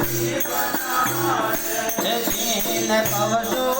Jai Jai Jai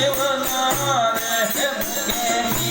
ಶಿವನಾರ ಮುಖೇ ನೀ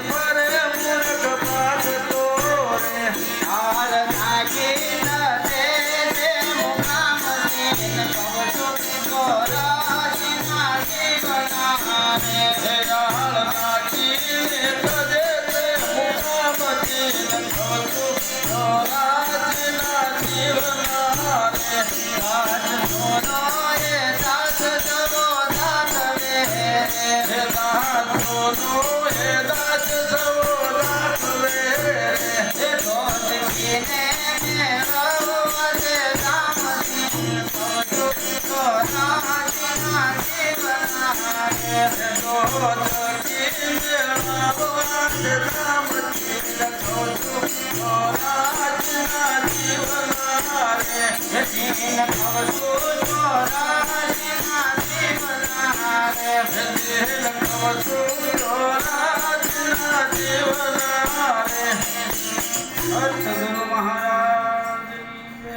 Yeah. जी नारे